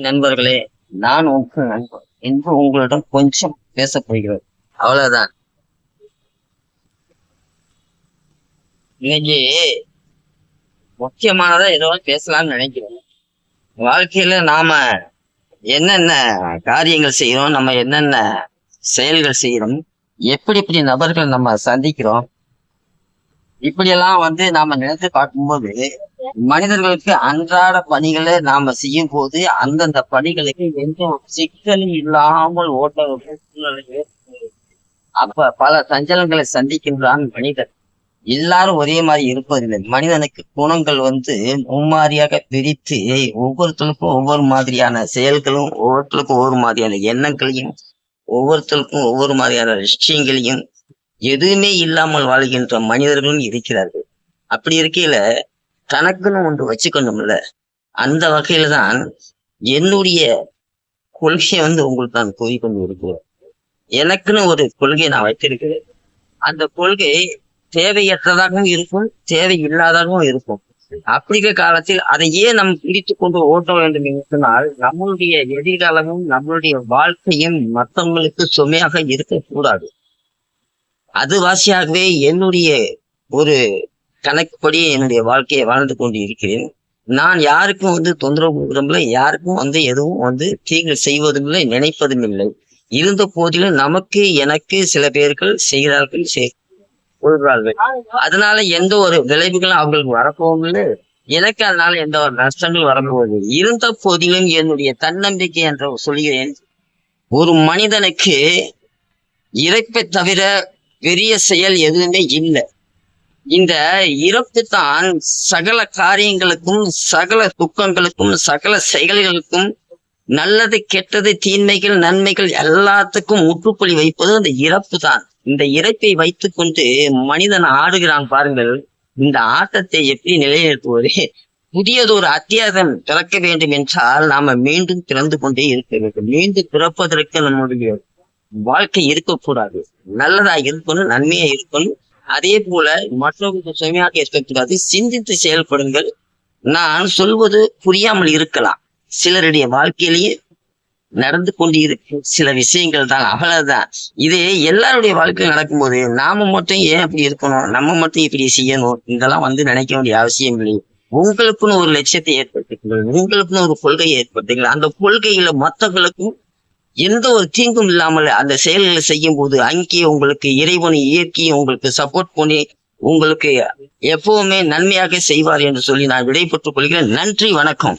நண்பர்களே நான் உங்கள் நண்பர் என்று உங்களிடம் கொஞ்சம் பேசப்படுகிறது அவ்வளவுதான். இன்னைக்கு முக்கியமானதா ஏதோ பேசலாம்னு நினைக்கிறேன். வாழ்க்கையில நாம என்னென்ன காரியங்கள் செய்யறோம் நம்ம என்னென்ன செயல்கள் செய்யறோம் எப்படி எப்படி நபர்கள் நம்ம சந்திக்கிறோம் இப்படியெல்லாம் வந்து நாம நினைத்து பார்க்கும்போது மனிதர்களுக்கு அன்றாட பணிகளை நாம செய்யும் போது அந்தந்த பணிகளுக்கு எந்த ஒரு சிக்கலும் இல்லாமல் ஓட்ட சூழ்நிலை அப்ப பல சஞ்சலங்களை சந்திக்கின்றான் மனிதன். எல்லாரும் ஒரே மாதிரி இருப்பதில்லை. மனிதனுக்கு குணங்கள் வந்து மும்மாரியாக பிரித்து ஒவ்வொருத்தருக்கும் ஒவ்வொரு மாதிரியான செயல்களும் ஒவ்வொருத்தருக்கும் ஒவ்வொரு மாதிரியான எண்ணங்களையும் ஒவ்வொருத்தருக்கும் ஒவ்வொரு மாதிரியான விஷயங்களையும் எதுவுமே இல்லாமல் வாழ்கின்ற மனிதர்களும் இருக்கிறார்கள். அப்படி இருக்கையில தனக்குன்னு ஒன்று வச்சுக்கணும்ல. அந்த வகையில தான் என்னுடைய கொள்கையை வந்து உங்களுக்கு நான் கூறிக்கொண்டு இருக்கிறேன் எனக்குன்னு ஒரு கொள்கையை நான் வைத்திருக்கிறேன். அந்த கொள்கை தேவையற்றதாகவும் இருக்கும் தேவை இல்லாததாகவும் இருக்கும். அப்படிங்கிற காலத்தில் அதை ஏன் நம் பிடித்து கொண்டு ஓட்ட வேண்டும் என்று சொன்னால் நம்மளுடைய எதிர்காலமும் நம்மளுடைய வாழ்க்கையும் மற்றவங்களுக்கு சுமையாக இருக்கக்கூடாது. அது வாசியாகவே என்னுடைய ஒரு கணக்குப்படி என்னுடைய வாழ்க்கையை வாழ்ந்து கொண்டு இருக்கிறேன் நான் யாருக்கும் வந்து தொந்தரவு கொடுக்கறதில்லை யாருக்கும் வந்து எதுவும் வந்து தீங்கு செய்வதும் இல்லை நினைப்பதும் இல்லை இருந்த போதிலும் நமக்கு எனக்கு சில பேர்கள் செய்கிறார்கள் கொள்கிறார்கள். அதனால எந்த ஒரு விளைவுகளும் அவங்களுக்கு வரப்போவும் இல்லை எனக்கு அதனால எந்த ஒரு நஷ்டங்களும் வரப்போவது இருந்த போதிலும் என்னுடைய தன்னம்பிக்கை என்று சொல்கிறேன். ஒரு மனிதனுக்கு இறைப்பை தவிர பெரிய செயல் எதுவுமே இல்லை. இந்த இறப்பு தான் சகல காரியங்களுக்கும் சகல துக்கங்களுக்கும் சகல செயல்களுக்கும் நல்லது கெட்டது தீன்மைகள் நன்மைகள் எல்லாத்துக்கும் முற்றுப்புள்ளி வைப்பது அந்த இறப்பு தான். இந்த இறப்பை வைத்து கொண்டு மனிதன் ஆடுகிறான் பாருங்கள். இந்த ஆட்டத்தை எப்படி நிலைநிறுத்துவது? புதியதொரு அத்தியாயம் பிறக்க வேண்டும் என்றால் நாம மீண்டும் பிறந்து கொண்டே இருக்க வேண்டும். மீண்டும் பிறப்பதற்கு நம்முடைய வாழ்க்கை இருக்கக்கூடாது. நல்லதா இருக்கணும் நன்மையா இருக்கணும் அதே போல மற்றவர்களுக்கு சுமையாக இருக்கக்கூடாது சிந்தித்து செயல்படுங்கள். நான் சொல்வது புரியாமல் இருக்கலாம். சிலருடைய வாழ்க்கையிலேயே நடந்து கொண்டு இருக்கும் சில விஷயங்கள் தான் அவ்வளவுதான். இது எல்லாருடைய வாழ்க்கையில் நடக்கும்போது நாம மட்டும் ஏன் அப்படி இருக்கணும்? நம்ம மட்டும் இப்படி செய்யணும்? இதெல்லாம் வந்து நினைக்க வேண்டிய அவசியம் இல்லை. உங்களுக்குன்னு ஒரு லட்சியத்தை ஏற்படுத்திக்கணும் உங்களுக்குன்னு ஒரு கொள்கையை ஏற்படுத்திக்கலாம் அந்த கொள்கையில மற்றவங்களுக்கும் எந்த ஒரு தீங்கும் இல்லாமல் அந்த செயல்களை செய்யும் போது அங்கே உங்களுக்கு இறைவனை இயக்கி உங்களுக்கு சப்போர்ட் பண்ணி உங்களுக்கு எப்பவுமே நன்மையாக செய்வார் என்று சொல்லி நான் விடைபெற்றுக் கொள்கிறேன். நன்றி வணக்கம்.